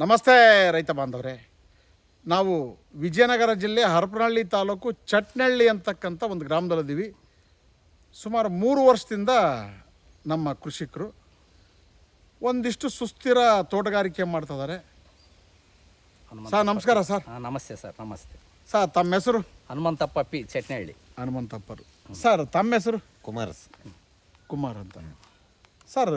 ನಮಸ್ತೆ ರೈತ ಬಾಂಧವರೇ. ನಾವು ವಿಜಯನಗರ ಜಿಲ್ಲೆ ಹರಪನಹಳ್ಳಿ ತಾಲೂಕು ಚಟ್ನಳ್ಳಿ ಅಂತಕ್ಕಂಥ ಒಂದು ಗ್ರಾಮದಲ್ಲಿದ್ದೀವಿ. ಸುಮಾರು ಮೂರು ವರ್ಷದಿಂದ ನಮ್ಮ ಕೃಷಿಕರು ಒಂದಿಷ್ಟು ಸುಸ್ಥಿರ ತೋಟಗಾರಿಕೆ ಮಾಡ್ತಿದ್ದಾರೆ ಸರ್ ನಮಸ್ಕಾರ ಸರ್. ಹಾಂ ನಮಸ್ತೆ ಸರ್ ನಮಸ್ತೆ. ಸರ್ ತಮ್ಮ ಹೆಸರು? ಹನುಮಂತಪ್ಪ ಪಿ ಚಟ್ನಹಳ್ಳಿ. ಹನುಮಂತಪ್ಪರು. ಸರ್ ತಮ್ಮ ಹೆಸರು? ಕುಮಾರ್ ಕುಮಾರ್ ಅಂತ. ಸರ್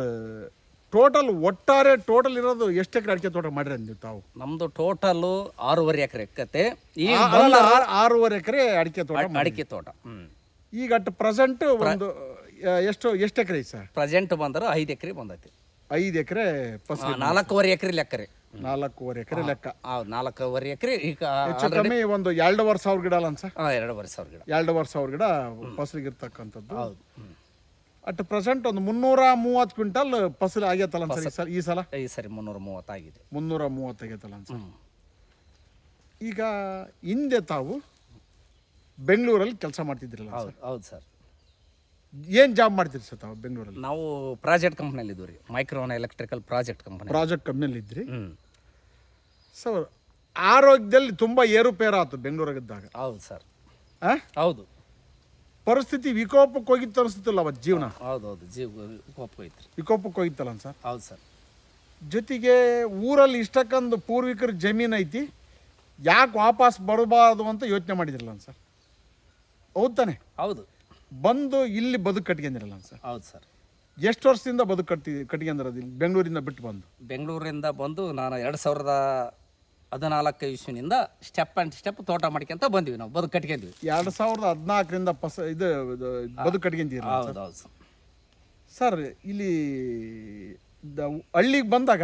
ಟೋಟಲ್ ಒಟ್ಟಾರೆ ಟೋಟಲ್ ಇರೋದು ಎಷ್ಟು ಎಕರೆ ಅಡಿಕೆ ತೋಟ ಮಾಡಿರಿ ನೀವು ತಾವು? ನಮ್ದು ಟೋಟಲ್ ಆರೂವರೆ ಎಕರೆ ಕತೆ ಈ ಆ- ಅಲ್ಲ, ಆರು- ಆರೂವರೆ ಎಕರೆ ಅಡಿಕೆ ತೋಟ ಮಾಡಿ. ಅಡಿಕೆ ತೋಟ. ಈಗ ಅಟ್ ಪ್ರೆಸೆಂಟ್ ಒಂದು ಆ, ಎಷ್ಟು ಎಷ್ಟು ಎಕರೆ ಐತೆ ಸರ್? ಪ್ರೆಸೆಂಟ್ ಬಂದ್ರೆ ಐದು ಎಕರೆ ಬಂದೈತಿ. ಐದು ಎಕರೆ ಫಸಲು ಆ, ನಾಲ್ಕೂವರೆ ಎಕರೆ ಲೆಕ್ಕರೆ ನಾಲ್ಕೂವರೆ ಎಕರೆ ಲೆಕ್ಕ. ನಾಲ್ಕೂವರೆ ಎಕರೆ ಈಗ ಹೆಚ್ಚು ಕಮ್ಮಿ ಒಂದು ಎರಡೂವರೆ ಸಾವಿರ ಗಿಡ ಅಲ್ಲ ಸರ್? ಎರಡೂವರೆ ಸಾವಿರ ಗಿಡ. ಎರಡೂವರೆ ಸಾವಿರ ಗಿಡ ಫಸಲಿಗೆ ಇರ್ತಕ್ಕಂಥದ್ದು. ಅಟ್ ಪ್ರೆಸೆಂಟ್ ಒಂದು ಮುನ್ನೂರ ಮೂವತ್ತು ಕ್ವಿಂಟಲ್ ಫಸಲು ಆಗೈತಲ್ಲ ಸರ್ ಈ ಸಲ ಈ ಸರಿ ಮುನ್ನೂರ ಮೂವತ್ತಾಗಿದೆ ಮುನ್ನೂರ ಮೂವತ್ತು ಆಗೈತಲ್ಲ ಸರ್. ಈಗ ಹಿಂದೆ ತಾವು ಬೆಂಗಳೂರಲ್ಲಿ ಕೆಲಸ ಮಾಡ್ತಿದ್ರಲ್ಲ ಹೌದು ಹೌದು ಸರ್. ಏನು ಜಾಬ್ ಮಾಡ್ತೀರಿ ಸರ್ ತಾವು ಬೆಂಗಳೂರಲ್ಲಿ? ನಾವು ಪ್ರಾಜೆಕ್ಟ್ ಕಂಪ್ನಿಯಲ್ಲಿ ಇದ್ದೀವಿ ರೀ. Micron electrical project company. Project ಕಂಪ್ನಿಯಲ್ಲಿ ಇದ್ರಿ? ಸರ್ ಆರೋಗ್ಯದಲ್ಲಿ ತುಂಬ ಏರುಪೇರು ಆಯ್ತು ಬೆಂಗಳೂರಾಗಿದ್ದಾಗ. ಹೌದು ಸರ್. ಆ? ಹೌದು. ಪರಿಸ್ಥಿತಿ ವಿಕೋಪಕ್ಕೆ ಹೋಗಿತ್ತು ಅನಿಸ್ತಿಲ್ಲ ಅವತ್ತು ಜೀವನ? ಹೌದು ಹೌದು ಜೀವ ವಿಕೋಪಕ್ಕೆ ರೀ ವಿಕೋಪಕ್ಕೆ ಹೋಗಿತ್ತಲ್ಲ ಸರ್ ಹೌದು ಸರ್. ಜೊತೆಗೆ ಊರಲ್ಲಿ ಇಷ್ಟಕ್ಕೊಂದು ಪೂರ್ವಿಕರ ಜಮೀನು ಐತಿ ಯಾಕೆ ವಾಪಸ್ ಬರಬಾರ್ದು ಅಂತ ಯೋಚನೆ ಮಾಡಿದಿರಲ್ಲ ಸರ್ ಹೌದು ತಾನೆ? ಹೌದು. ಬಂದು ಇಲ್ಲಿ ಬದುಕು ಕಟ್ಕೊಂಡಿರಲ್ಲ ಸರ್ ಹೌದು ಸರ್. ಎಷ್ಟು ವರ್ಷದಿಂದ ಬದುಕು ಕಟ್ಟಿ ಕಟ್ಕೊಂಡಿರೋದು ಇಲ್ಲಿ ಬೆಂಗಳೂರಿಂದ ಬಿಟ್ಟು ಬಂದು? ಬೆಂಗಳೂರಿಂದ ಬಂದು ನಾನು ಎರಡು ಸಾವಿರದ ಹದಿನಾಲ್ಕು ಇಸ್ವಿನಿಂದ ಸ್ಟೆಪ್ ಆ್ಯಂಡ್ ಸ್ಟೆಪ್ ತೋಟ ಮಾಡ್ಕೊಂತ ಬಂದ್ವಿ ನಾವು ಬದುಕು ಕಟ್ಕೊಂಡ್ವಿ ಎರಡು ಸಾವಿರದ ಹದಿನಾಲ್ಕರಿಂದ ಪಸ ಇದು ಬದುಕು ಕಟ್ಕೊಂತೀರಿ ಹೌದು ಹೌದು ಸರ್. ಸರ್ ಇಲ್ಲಿ ದ- ಹಳ್ಳಿಗೆ ಬಂದಾಗ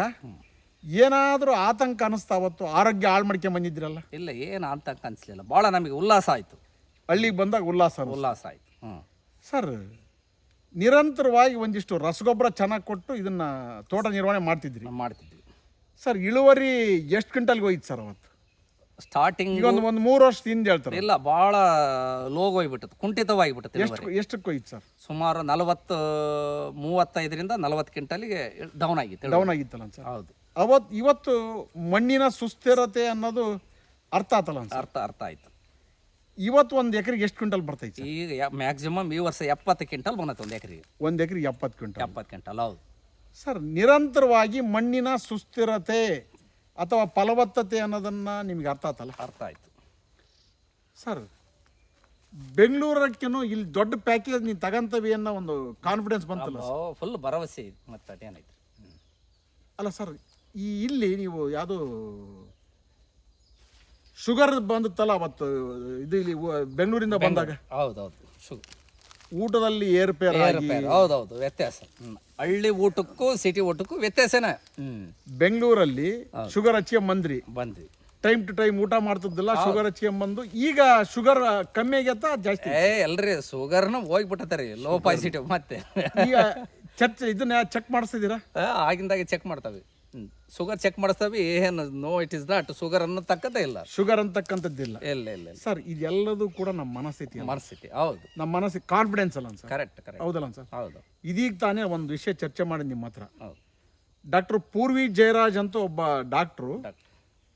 ಏನಾದರೂ ಆತಂಕ ಅನಿಸ್ತಾ ಅವತ್ತು? ಆರೋಗ್ಯ ಹಾಳು ಮಾಡ್ಕೊಂಡ್ ಬಂದಿದ್ರಲ್ಲ ಇಲ್ಲ ಏನು ಆತಂಕ ಅನಿಸ್ಲಿಲ್ಲ. ಭಾಳ ನಮಗೆ ಉಲ್ಲಾಸ ಆಯಿತು. ಹಳ್ಳಿಗೆ ಬಂದಾಗ ಉಲ್ಲಾಸ ಅನ್ಸ್ತು. ಉಲ್ಲಾಸ ಆಯಿತು. ಹ್ಞೂ ಸರ್ ನಿರಂತರವಾಗಿ ಒಂದಿಷ್ಟು ರಸಗೊಬ್ಬರ ಚೆನ್ನಾಗಿ ಕೊಟ್ಟು ಇದನ್ನ ತೋಟ ನಿರ್ವಹಣೆ ಮಾಡ್ತಿದ್ರಿ? ನಾವು ಮಾಡ್ತಿದ್ವಿ. ಸರ್ ಇಳುವರಿ ಎಷ್ಟು ಕ್ವಿಂಟಲ್ಗೆ ಹೋಯ್ತು ಸರ್ ಅವತ್ತು? ಸ್ಟಾರ್ಟಿಂಗ್ ಈಗ ಒಂದು ಒಂದು ಮೂರು ವರ್ಷದ ಹಿಂದೆ ಹೇಳ್ತಾರೆ. ಇಲ್ಲ ಭಾಳ ಲೋಗ್ ಹೋಗ್ಬಿಟ್ಟது ಕುಂಠಿತವಾಗಿಬಿಟ್ಟது ಎಷ್ಟು ಎಷ್ಟು ಎಷ್ಟಕ್ಕೆ ಹೋಯ್ತು ಸರ್? ಸುಮಾರು ನಲವತ್ತು ಮೂವತ್ತೈದರಿಂದ ನಲವತ್ತು ಕ್ವಿಂಟಲ್ಗೆ ಡೌನ್ ಆಗಿತ್ತು. ಡೌನ್ ಆಗಿತ್ತಲ್ಲ ಸರ್? ಹೌದು. ಅವತ್ತು ಇವತ್ತು ಮಣ್ಣಿನ ಸುಸ್ಥಿರತೆ ಅನ್ನೋದು ಅರ್ಥ ಆತಲ್ಲ ಸರ್? ಅರ್ಥ ಅರ್ಥ ಆಯ್ತು. ಇವತ್ತು ಒಂದು ಎಕರೆಗೆ ಎಷ್ಟು ಕ್ವಿಂಟಲ್ ಬರ್ತೈತಿ ಈಗ ಮ್ಯಾಕ್ಸಿಮಮ್ ಈ ವರ್ಷ ಎಪ್ಪತ್ತು ಕ್ವಿಂಟಲ್ ಬಂದೈತೆ ಒಂದು ಎಕರೆಗೆ. ಒಂದು ಎಕರೆಗೆ ಎಪ್ಪತ್ತು ಕ್ವಿಂಟಲ್. ಎಪ್ಪತ್ತು ಕ್ವಿಂಟಲ್ ಹೌದು. ಸರ್ ನಿರಂತರವಾಗಿ ಮಣ್ಣಿನ ಸುಸ್ಥಿರತೆ ಅಥವಾ ಫಲವತ್ತತೆ ಅನ್ನೋದನ್ನು ನಿಮಗೆ ಅರ್ಥ ಆತಲ್ಲ? ಅರ್ಥ ಆಯಿತು. ಸರ್ ಬೆಂಗಳೂರಕ್ಕೇನು ಇಲ್ಲಿ ದೊಡ್ಡ ಪ್ಯಾಕೇಜ್ ನೀನು ತಗಂತವಿ ಅನ್ನೋ ಒಂದು ಕಾನ್ಫಿಡೆನ್ಸ್ ಬಂತಲ್ಲ ಫುಲ್ ಭರವಸೆ ಇದೆ ಮತ್ತೆ ಅದೇನೈತೆ ಅಲ್ಲ ಸರ್ ಈ ಇಲ್ಲಿ ನೀವು ಯಾವುದು ಶುಗರ್ ಬಂದಿತ್ತಲ್ಲ ಅವತ್ತು ಇದು ಇಲ್ಲಿ ಬೆಂಗಳೂರಿಂದ ಬಂದಾಗ? ಹೌದು ಹೌದು ಶುಗರ್. ಊಟದಲ್ಲಿ ಏರುಪೇರಾಗಿ ಹೌದು ಹೌದು ವ್ಯತ್ಯಾಸ. ಹಳ್ಳಿ ಊಟಕ್ಕೂ ಸಿಟಿ ಊಟಕ್ಕೂ ವ್ಯತ್ಯಾಸನೇ. ಬೆಂಗಳೂರಲ್ಲಿ ಶುಗರ್ ಹಚ್ಕೊಂಬಂದ್ರಿ ಬಂದ್ರಿ? ಟೈಮ್ ಟು ಟೈಮ್ ಊಟ ಮಾಡ್ತಿದ್ದಿಲ್ಲ ಶುಗರ್ ಹಚ್ಕೊಂಬಂದು ಈಗ ಶುಗರ್ ಕಮ್ಮಿ ಆಗೈತಾ ಜಾಸ್ತಿ? ಏ ಎಲ್ರಿ ಶುಗರ್ನ ಹೋಗ್ಬಿಟ್ಟತಾರಿ ಲೋ ಪಾಸಿಟಿವ್ ಮತ್ತೆ. ಈಗ ಚರ್ಚೆ ಇದನ್ನ ಚೆಕ್ ಮಾಡಿಸ್ತಿದ್ದೀರಾ? ಆ, ಆಗಿಂದಾಗೆ ಚೆಕ್ ಮಾಡ್ತಾವೆ ಶುಗರ್ ಚೆಕ್ ಮಾಡಿಸ್ತಾವಿ ಏನು no it is not sugar ಅನ್ನೋ ತಕ್ಕದೇ ಇಲ್ಲ. ಶುಗರ್ ಅಂತಕ್ಕಂಥದ್ದಿಲ್ಲ ಇಲ್ಲ. ಇಲ್ಲ ಇಲ್ಲ ಸರ್ ಇದೆಲ್ಲದೂ ಕೂಡ ನಮ್ಮ ಮನಸ್ಥಿತಿ. ಮನಸ್ಥಿತಿ ಹೌದು. ನಮ್ಮ ಮನಸ್ಸಿಗೆ ಕಾನ್ಫಿಡೆನ್ಸ್ ಅಲ್ಲ ಸರ್ ಕರೆಕ್ಟ್ ಕರೆಕ್ಟ್ ಹೌದಲ್ಲ ಸರ್ ಹೌದು. ಇದೀಗ ತಾನೇ ಒಂದು ವಿಷಯ ಚರ್ಚೆ ಮಾಡಿ ನಿಮ್ಮ ಹತ್ರ. ಡಾಕ್ಟರ್ ಪೂರ್ವಿ ಜಯರಾಜ್ ಅಂತ ಒಬ್ಬ ಡಾಕ್ಟ್ರು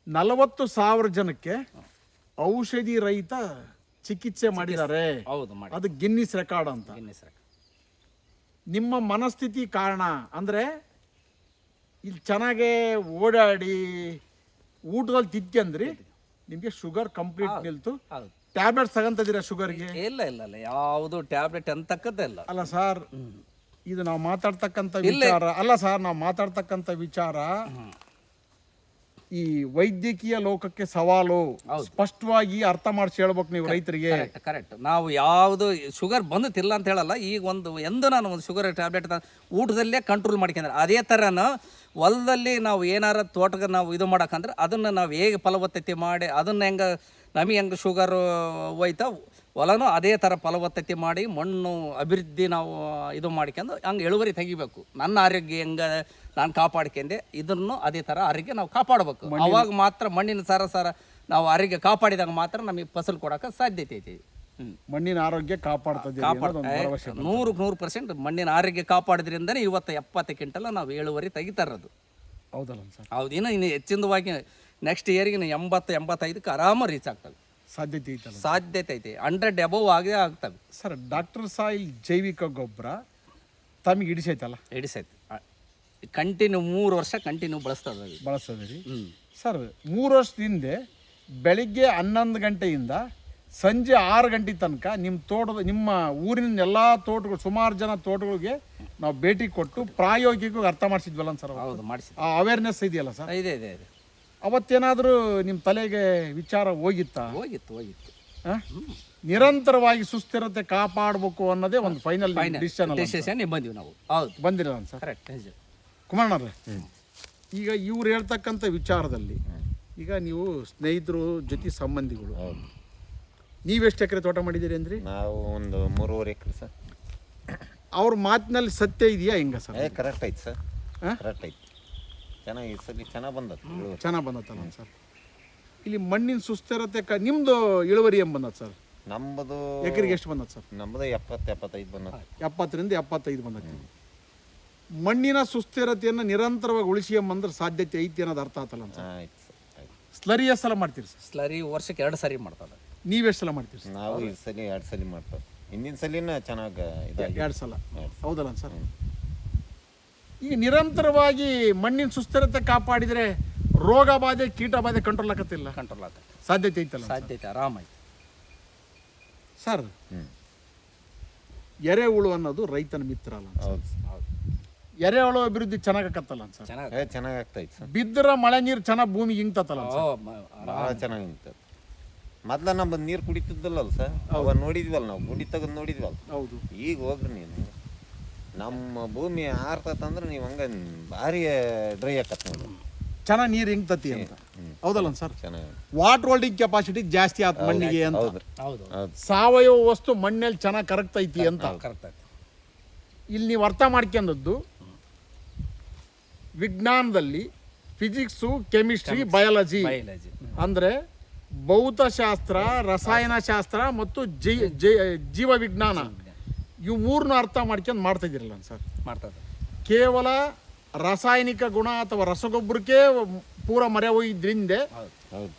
ನಲವತ್ತು ಸಾವಿರ ಜನಕ್ಕೆ ಔಷಧಿ ರಹಿತ ಚಿಕಿತ್ಸೆ ಮಾಡಿದ್ದಾರೆ. ಹೌದು ಮಾಡಿ. ಅದು ಗಿನ್ನಿಸ್ ರೆಕಾರ್ಡ್ ಅಂತ. ನಿಮ್ಮ ಮನಸ್ಥಿತಿ ಕಾರಣ ಅಂದರೆ ಇಲ್ಲಿ ಚೆನ್ನಾಗೆ ಓಡಾಡಿ ಊಟದಲ್ಲಿ ತಿಂದ್ರಿ ನಿಮಗೆ ಶುಗರ್ ಕಂಪ್ಲೀಟ್ ನಿಲ್ತು. ಹೌದು. ಟ್ಯಾಬ್ಲೆಟ್ಸ್ ತಗೊಂತಿದ್ದೀರಾ ಶುಗರ್ಗೆ? ಇಲ್ಲ ಇಲ್ಲ ಇಲ್ಲ. ಯಾವುದು ಟ್ಯಾಬ್ಲೆಟ್ ಅಂತಕ್ಕದ್ದೇ ಇಲ್ಲ. ಅಲ್ಲ ಸರ್ ಇದು ನಾವು ಮಾತಾಡ್ತಕ್ಕಂಥ ವಿಚಾರ ಅಲ್ಲ ಸರ್ ನಾವು ಮಾತಾಡ್ತಕ್ಕಂಥ ವಿಚಾರ ಈ ವೈದ್ಯಕೀಯ ಲೋಕಕ್ಕೆ ಸವಾಲು ಸ್ಪಷ್ಟವಾಗಿ ಅರ್ಥ ಮಾಡಿಸಿ ಹೇಳ್ಬೇಕು ನೀವು ರೈತರಿಗೆ. ಕರೆಕ್ಟ್ ನಾವು ಯಾವುದು ಶುಗರ್ ಬಂದಿಲ್ಲ ಅಂತ ಹೇಳಲ್ಲ ಈಗ ಒಂದು ಎಂದು ನಾನು ಒಂದು ಶುಗರ್ ಟ್ಯಾಬ್ಲೆಟ್ ಊಟದಲ್ಲೇ ಕಂಟ್ರೋಲ್ ಮಾಡ್ಕೊಂಡ್ರೆ ಅದೇ ಥರನ ಹೊಲದಲ್ಲಿ ನಾವು ಏನಾರ ತೋಟಕ್ಕೆ ನಾವು ಇದು ಮಾಡಕ್ಕಂದ್ರೆ ಅದನ್ನು ನಾವು ಹೇಗೆ ಫಲವತ್ತತೆ ಮಾಡಿ ಅದನ್ನು ಹೆಂಗೆ ನಮಗೆ ಹೆಂಗೆ ಶುಗರು ಹೋಯ್ತಾ ಹೊಲನೂ ಅದೇ ಥರ ಫಲವತ್ತತೆ ಮಾಡಿ ಮಣ್ಣು ಅಭಿವೃದ್ಧಿ ನಾವು ಇದು ಮಾಡ್ಕೊಂಡು ಹಂಗೆ ಇಳುವರಿ ತೆಗಿಬೇಕು. ನನ್ನ ಆರೋಗ್ಯ ಹೆಂಗೆ ನಾನು ಕಾಪಾಡ್ಕೊಂಡೆ ಇದನ್ನು ಅದೇ ಥರ ಆರೋಗ್ಯ ನಾವು ಕಾಪಾಡಬೇಕು. ಅವಾಗ ಮಾತ್ರ ಮಣ್ಣಿನ ಸಾರ ಸಾರ ನಾವು ಆರೋಗ್ಯ ಕಾಪಾಡಿದಾಗ ಮಾತ್ರ ನಮಗೆ ಫಸಲು ಕೊಡೋಕೆ ಸಾಧ್ಯತೆ ಐತಿ. ಮಣ್ಣಿನ ಆರೋಗ್ಯ ಕಾಪಾಡ್ತದೆ ಭರವಸೆ ನೂರು ನೂರು ಪರ್ಸೆಂಟ್ ಮಣ್ಣಿನ ಆರೋಗ್ಯ ಕಾಪಾಡೋದ್ರಿಂದನೇ ಇವತ್ತು ಎಪ್ಪತ್ತು ಕ್ವಿಂಟಲ್ ನಾವು ಇಳುವರಿ ತೆಗಿತಾ ಇರೋದು ಹೌದಲ್ಲ ಸರ್. ಹೌದು ಇನ್ನು ಇನ್ನು ಹೆಚ್ಚಿನವಾಗಿ ನೆಕ್ಸ್ಟ್ ಇಯರ್ಗೆ ಎಂಬತ್ತು ಎಂಬತ್ತೈದಕ್ಕೆ ಆರಾಮ ರೀಚ್ ಆಗ್ತವೆ ಸಾಧ್ಯತೆ ಐತಲ್ಲ ಸಾಧ್ಯತೆ ಐತೆ. ಹಂಡ್ರೆಡ್ ಅಬೌವ್ ಆಗೇ ಆಗ್ತವೆ. ಸರ್ ಡಾಕ್ಟರ್ ಸಾಯಿಲ್ ಜೈವಿಕ ಗೊಬ್ಬರ ತಮಗೆ ಹಿಡಿಸೈತಲ್ಲ? ಹಿಡಿಸೈತೆ. ಕಂಟಿನ್ಯೂ ಮೂರು ವರ್ಷ ಕಂಟಿನ್ಯೂ ಬಳಸ್ತದೆ ರೀ? ಹ್ಞೂ ಸರ್ ಮೂರು ವರ್ಷದ ಹಿಂದೆ ಬೆಳಿಗ್ಗೆ ಹನ್ನೊಂದು ಗಂಟೆಯಿಂದ ಸಂಜೆ ಆರು ಗಂಟೆ ತನಕ ನಿಮ್ಮ ತೋಟದ ನಿಮ್ಮ ಊರಿನ ಎಲ್ಲ ತೋಟಗಳು ಸುಮಾರು ಜನ ತೋಟಗಳಿಗೆ ನಾವು ಭೇಟಿ ಕೊಟ್ಟು ಪ್ರಾಯೋಗಿಕವಾಗಿ ಅರ್ಥ ಮಾಡಿಸಿದ್ವಲ್ಲ ಸರ್ ಹೌದು ಮಾಡಿಸಿ ಆ ಅವೇರ್ನೆಸ್ ಇದೆಯಲ್ಲ ಸರ್? ಇದೆ ಇದೆ ಇದೆ. ಅವತ್ತೇನಾದರೂ ನಿಮ್ಮ ತಲೆಗೆ ವಿಚಾರ ಹೋಗಿತ್ತಾ? ಹೋಗಿತ್ತು ಹೋಗಿತ್ತು. ಆ? ನಿರಂತರವಾಗಿ ಸುಸ್ಥಿರತೆ ಕಾಪಾಡಬೇಕು ಅನ್ನೋದೇ ಒಂದು ಫೈನಲ್ ಡಿಸಿಷನ್ ಡಿಸಿಷನ್ ಬಂದೀವಿ ನಾವು. ಹೌದು. ಬಂದಿರ ಸರ್? ಕರೆಕ್ಟ್ ಕುಮಾರಣ್ಣವ್ರೆ ಈಗ ಇವ್ರು ಹೇಳ್ತಕ್ಕಂಥ ವಿಚಾರದಲ್ಲಿ ಈಗ ನೀವು ಸ್ನೇಹಿತರು ಜೊತೆ ಸಂಬಂಧಿಗಳು ನೀವೆಷ್ಟು ಎಕರೆ ತೋಟ ಮಾಡಿದ್ದೀರಿ ಅಂದ್ರಿ? ನಾವು ಒಂದು ಮೂರುವರೆ ಎಕರೆ ಸರ್. ಅವ್ರ ಮಾತಿನಲ್ಲಿ ಸತ್ಯ ಇದೆಯಾ ಹೆಂಗ ಸರ್? ಏ ಕರೆಕ್ಟ್ ಐತೆ ಸರ್. ಹಾ? ಕರೆಕ್ಟ್ ಐತೆ. ಚೆನ್ನಾಗಿ ಈ ಸಲ ಚೆನ್ನಾಗಿ ಬಂದದ್ದು ಇಳುವರಿ. ಚೆನ್ನಾಗಿ ಬಂದತ್ತಲ್ಲ ಸರ್. ಇಲ್ಲಿ ಮಣ್ಣಿನ ಸುಸ್ಥಿರತೆ ಕ ನಿಮ್ಮದು ಇಳುವರಿ ಏನು ಸರ್? ನಮ್ಮದು ಎಕರೆಗೆ ಎಷ್ಟು ಬಂದದ ಸರ್? ನಮ್ಮದು ಎಪ್ಪತ್ತು ಎಪ್ಪತ್ತೈದು ಬಂದದ್ದು ಎಪ್ಪತ್ತರಿಂದ ಎಪ್ಪತ್ತೈದು ಬಂದೈತಿ ಮಣ್ಣಿನ ಸುಸ್ಥಿರತೆಯನ್ನು ನಿರಂತರವಾಗಿ ಉಳಿಸ್ಕೊಂಬಂದ್ರೆ ಸಾಧ್ಯತೆ ಐತಿ ಅನ್ನೋದು ಅರ್ಥ ಆತಲ್ಲ ಸರ್. ಆಯ್ತು ಸರ್ ಆಯ್ತು. ಸ್ಲರಿ ಎಷ್ಟು ಸಲ ಮಾಡ್ತೀರಿ ಸರ್? ಸ್ಲರಿ ವರ್ಷಕ್ಕೆ ಎರಡು ಸರಿ ನೀವು ಎಷ್ಟು ಸಲ ಮಾಡ್ತೀರಿ ಸರ್? ನಾವು ಈ ಸಲ ಎರಡು ಸಲ ಮಾಡ್ತೇವೆ. ಹಿಂದಿನ ಸಲಿನ ಚೆನ್ನಾಗಿ ಇದಾಗಿ ಎರಡು ಸಲ. ಹೌದಲ್ಲ ಸರ್? ಈಗ ನಿರಂತರವಾಗಿ ಮಣ್ಣಿನ ಸುಸ್ಥಿರತೆ ಕಾಪಾಡಿದರೆ ರೋಗ ಬಾಧೆ ಕೀಟ ಬಾಧೆ ಕಂಟ್ರೋಲ್ ಆಗತ್ತಿಲ್ಲ. ಕಂಟ್ರೋಲ್ ಆಗ್ತದೆ ಸಾಧ್ಯತೆ ಐತಲ್ಲ ಸಾಧ್ಯತೆ ಆರಾಮ ಐತಿ. ಸರ್ ಹ್ಞೂ ಎರೆಹುಳು ಅನ್ನೋದು ರೈತನ ಮಿತ್ರ ಅಲ್ಲ ಹೌದು. ಹೌದು. ಎರೆಹುಳು ಅಭಿವೃದ್ಧಿ ಚೆನ್ನಾಗತ್ತಲ್ಲ ಸರ್. ಚೆನ್ನಾಗಿ ಚೆನ್ನಾಗಿ ಆಗ್ತೈತೆ ಸರ್. ಬಿದ್ದರ ಮಳೆ ನೀರು ಚೆನ್ನಾಗಿ ಭೂಮಿಗೆ ಇಂಗ್ತತ್ತಲ್ಲ ಓ ಮ- ಭಾಳ ಚೆನ್ನಾಗಿ ನಿಂತದೆ ಮೊದ್ಲ ನಮ್ಮ ನೀರು ಕುಡಿತಿದ್ದಲ್ಲ ಸರ್? ಅವ ನೋಡಿದ್ವಲ್ಲ ನಾವು ಗುಡಿ ತೆಗೆದು ನೋಡಿದ್ವಲ್ಲ? ಹೌದು. ಈಗ ಹೋಗ್ರಿ ನೀನು ನಮ್ಮ ಭೂಮಿ ಆರ್ತತಂದ್ರೆ ನೀವು ಹಂಗೆ ಭಾರಿ ಡ್ರೈ ಆಕತ್ ನೋಡಿ. ಚೆನ್ನಾಗಿ ನೀರು ಇಂಗ್ತತಿ ಅಂತ? ಹೌದಲ್ಲ ಸರ್? ಚೆನ್ನಾಗಿ ವಾಟರ್ ಹೋಲ್ಡಿಂಗ್ ಕೆಪಾಸಿಟಿ ಜಾಸ್ತಿ ಆತ ಮಣ್ಣಿಗೆ ಅಂತ. ಹೌದು. ಹೌದು. ಹೌದು. ಸಾವಯವ ವಸ್ತು ಮಣ್ಣಲ್ಲಿ ಚೆನ್ನಾಗಿ ಕರಗ್ತೈತಿ ಅಂತ. ಇಲ್ಲಿ ನೀವು ಅರ್ಥ ಮಾಡ್ಕೊಂಡದ್ದು ವಿಜ್ಞಾನದಲ್ಲಿ ಫಿಸಿಕ್ಸು ಕೆಮಿಸ್ಟ್ರಿ ಬಯಾಲಜಿ ಬಯಲಜಿ ಅಂದ್ರೆ ಭೌತಶಾಸ್ತ್ರ ರಸಾಯನಶಾಸ್ತ್ರ ಮತ್ತು ಜೈ ಜೈ- ಜೀವ ವಿಜ್ಞಾನ ಇವು ಮೂರನ್ನ ಅರ್ಥ ಮಾಡ್ಕೊಂಡು ಮಾಡ್ತಾ ಇದ್ದೀರಲ್ಲ ಸರ್. ಮಾಡ್ತದೆ ಕೇವಲ ರಾಸಾಯನಿಕ ಗುಣ ಅಥವಾ ರಸಗೊಬ್ಬರಕ್ಕೆ ಪೂರ ಮರೆ ಹೋಗಿದ್ರಿಂದ ಹೌದು. ಹೌದು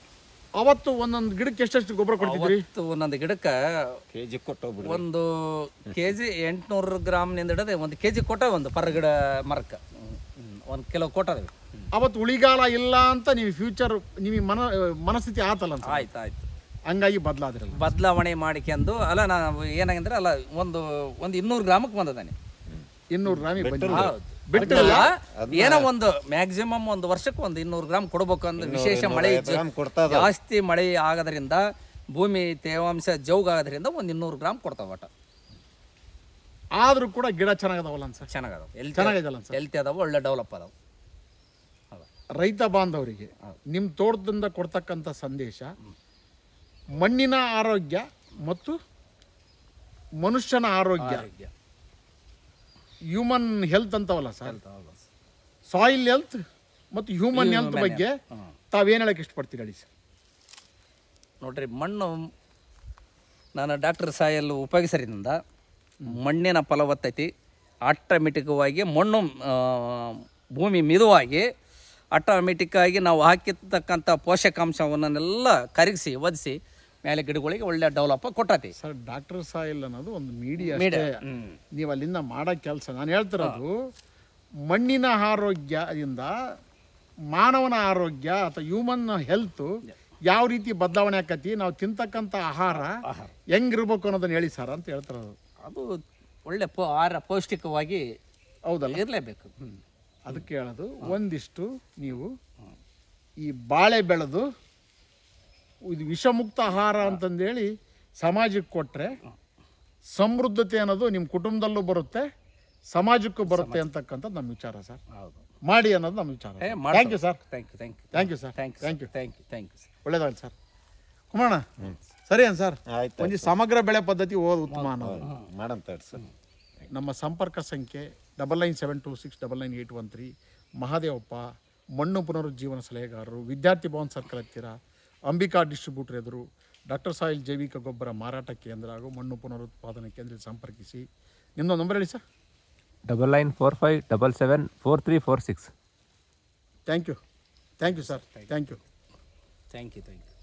ಅವತ್ತು ಒಂದೊಂದು ಗಿಡಕ್ಕೆ ಎಷ್ಟೆಷ್ಟು ಗೊಬ್ಬರ ಕೊಡ್ತಿದ್ರಿ? ಅವತ್ತು ಒಂದೊಂದು ಗಿಡಕ್ಕೆ ಕೆ ಜಿ ಕೊಟ್ಟೋಗ್ಬಿಡಿ ಒಂದು ಕೆ ಜಿ ಎಂಟುನೂರು ಗ್ರಾಮ್ನಿಂದ ಹಿಡಿದು ಒಂದು ಕೆ ಜಿ ಕೊಟ್ಟ ಒಂದು ಪರ್ ಗಿಡ ಮರಕ್ಕೆ. ಒಂದು ಕೆಲವು ಕೊಟ್ಟದೇವಿ ಅವತ್ತು ಉಳಿಗಾಲ ಇಲ್ಲ ಅಂತ ನೀವು ಫ್ಯೂಚರ್ ನಿಮಗೆ ಮನ ಮನಸ್ಥಿತಿ ಆತಲ್ಲ ಅಂತ. ಆಯ್ತು ಆಯ್ತು. ಹಂಗಾಗಿ ಬದಲಾದ್ರಲ್ಲ. ಬದಲಾವಣೆ ಮಾಡಿಕೊಂಡು ಅಲ್ಲ ನಾವು ಏನಾಗಂದ್ರೆ ಅಲ್ಲ ಒಂದು ಒಂದು ಇನ್ನೂರು ಗ್ರಾಮಕ್ಕೆ ಬಂದದಾನೆ ಇನ್ನೂರು ಗ್ರಾಮಿಗೆ ಬಂದಿಲ್ಲ ಬಿಟ್ಟಿಲ್ಲ. ಏನೋ ಒಂದು ಮ್ಯಾಕ್ಸಿಮಮ್ ಒಂದು ವರ್ಷಕ್ಕೆ ಒಂದು ಇನ್ನೂರು ಗ್ರಾಮ್ ಕೊಡ್ಬೇಕು ಅಂದ್ರೆ ವಿಶೇಷ ಮಳೆ ಜಾಸ್ತಿ ಮಳೆ ಆಗೋದ್ರಿಂದ ಭೂಮಿ ತೇವಾಂಶ ಜೌಗ್ ಆಗೋದ್ರಿಂದ ಒಂದು ಇನ್ನೂರು ಗ್ರಾಮ್ ಕೊಡ್ತಾವ ಒಟ್ಟು. ಆದ್ರೂ ಕೂಡ ಗಿಡ ಚೆನ್ನಾಗದವಲ್ಲ ಸರ್ ಚೆನ್ನಾಗದಾವ. ಚೆನ್ನಾಗಿದಲ್ಲ ಸರ್ ಹೆಲ್ತಿ ಅದಾವ ಒಳ್ಳೆ ಡೆವಲಪ್ ಅದಾವ. ರೈತ ಬಾಂಧವರಿಗೆ ನಿಮ್ಮ ತೋಟದಿಂದ ಕೊಡ್ತಕ್ಕಂಥ ಸಂದೇಶ ಮಣ್ಣಿನ ಆರೋಗ್ಯ ಮತ್ತು ಮನುಷ್ಯನ ಆರೋಗ್ಯ. ಆರೋಗ್ಯ. ಹ್ಯೂಮನ್ ಹೆಲ್ತ್ ಅಂತವಲ್ಲ ಸರ್? ಹೌದು. ಸಾಯಿಲ್ ಹೆಲ್ತ್ ಮತ್ತು ಹ್ಯೂಮನ್ ಹೆಲ್ತ್ ಬಗ್ಗೆ ಹ್ಮ್. ತಾವೇನು ಹೇಳಕ್ಕೆ ಇಷ್ಟಪಡ್ತೀರಿ ಹೇಳಿ ಸರ್? ನೋಡ್ರಿ ಮಣ್ಣು ನಾನು ಡಾಕ್ಟರ್ ಸಾಯಲ್ ಉಪಯೋಗಿಸೋದ್ರಿಂದ ಮಣ್ಣಿನ ಫಲವತ್ತತೆ ಆಟೋಮೆಟಿಕ್ವಾಗಿ ಮಣ್ಣು ಆ, ಭೂಮಿ ಮಿದುವಾಗಿ ಆಟೋಮೆಟಿಕ್ಕಾಗಿ ನಾವು ಹಾಕಿರ್ತಕ್ಕಂಥ ಪೋಷಕಾಂಶವನ್ನೆಲ್ಲ ಕರಗಿಸಿ ಒದಿಸಿ ಮೇಲೆ ಗಿಡಗಳಿಗೆ ಒಳ್ಳೆ ಡೆವಲಪ್ ಕೊಟ್ಟತಿ. ಸರ್ ಡಾಕ್ಟರ್ ಸಾಯಿಲ್ ಅನ್ನೋದು ಒಂದು ಮೀಡಿಯಾ ಅಷ್ಟೇ. ನೀವು ಅಲ್ಲಿಂದ ಮಾಡೋ ಕೆಲಸ. ನಾನು ಹೇಳ್ತಿರೋದು ಮಣ್ಣಿನ ಆರೋಗ್ಯದಿಂದ ಮಾನವನ ಆರೋಗ್ಯ ಅಥವಾ ಹ್ಯೂಮನ್ ಹೆಲ್ತ್ ಯಾವ ರೀತಿ ಬದಲಾವಣೆ ಆಕತಿ ನಾವು ತಿಂತಕ್ಕಂಥ ಆಹಾರ ಹೆಂಗಿರ್ಬೇಕು ಅನ್ನೋದನ್ನ ಹೇಳಿ ಸರ್ ಅಂತ ಹೇಳ್ತಿರೋದು. ಅದು ಒಳ್ಳೆ ಪೋ ಆಹಾರ ಪೌಷ್ಟಿಕವಾಗಿ ಹೌದಲ್ಲ? ಇರಲೇಬೇಕು. ಅದಕ್ಕೆ ಹೇಳೋದು ಒಂದಿಷ್ಟು ನೀವು ಈ ಬಾಳೆ ಬೆಳೆದು ಇದು ವಿಷಮುಕ್ತ ಆಹಾರ ಅಂತಂದೇಳಿ ಸಮಾಜಕ್ಕೆ ಕೊಟ್ಟರೆ ಸಮೃದ್ಧತೆ ಅನ್ನೋದು ನಿಮ್ಮ ಕುಟುಂಬದಲ್ಲೂ ಬರುತ್ತೆ ಸಮಾಜಕ್ಕೂ ಬರುತ್ತೆ ಅಂತಕ್ಕಂಥದ್ದು ನಮ್ಮ ವಿಚಾರ ಸರ್. ಹೌದು. ಮಾಡಿ ಅನ್ನೋದು ನಮ್ಮ ವಿಚಾರ ಏ thank you sir thank you thank you thank you sir thank you thank you thank you thank you ಒಳ್ಳೇದಾಗಲಿ ಸರ್ ಕುಮಾರಣ್ಣ ಸರಿ ಅನ್ ಸರ್ ಆಯ್ತು ಒಂದು ಸಮಗ್ರ ಬೆಳೆ ಪದ್ಧತಿ ಓದು ಉತ್ತಮ ಅನ್ನೋದು. ಮಾಡಂತ ಹೇಳಿ ಸರ್ ನಮ್ಮ ಸಂಪರ್ಕ ಸಂಖ್ಯೆ double nine seven two six double nine eight one three Mahadevappa ಮಣ್ಣು ಪುನರುಜ್ಜೀವನ ಸಲಹೆಗಾರರು ವಿದ್ಯಾರ್ಥಿ ಭವನ್ ಸರ್ಕಲ್ ಹತ್ತಿರ ಅಂಬಿಕಾ ಡಿಸ್ಟ್ರಿಬ್ಯೂಟರ್ ಎದುರು ಡಾಕ್ಟರ್ ಸಾಯಿಲ್ ಜೈವಿಕ ಗೊಬ್ಬರ ಮಾರಾಟ ಕೇಂದ್ರ ಹಾಗೂ ಮಣ್ಣು ಪುನರುತ್ಪಾದನೆ ಕೇಂದ್ರ ಸಂಪರ್ಕಿಸಿ. ನಿಮ್ಮದು ನಂಬರ್ ಹೇಳಿ sir double nine four five double seven four three four six thank you thank you sir thank you thank you thank you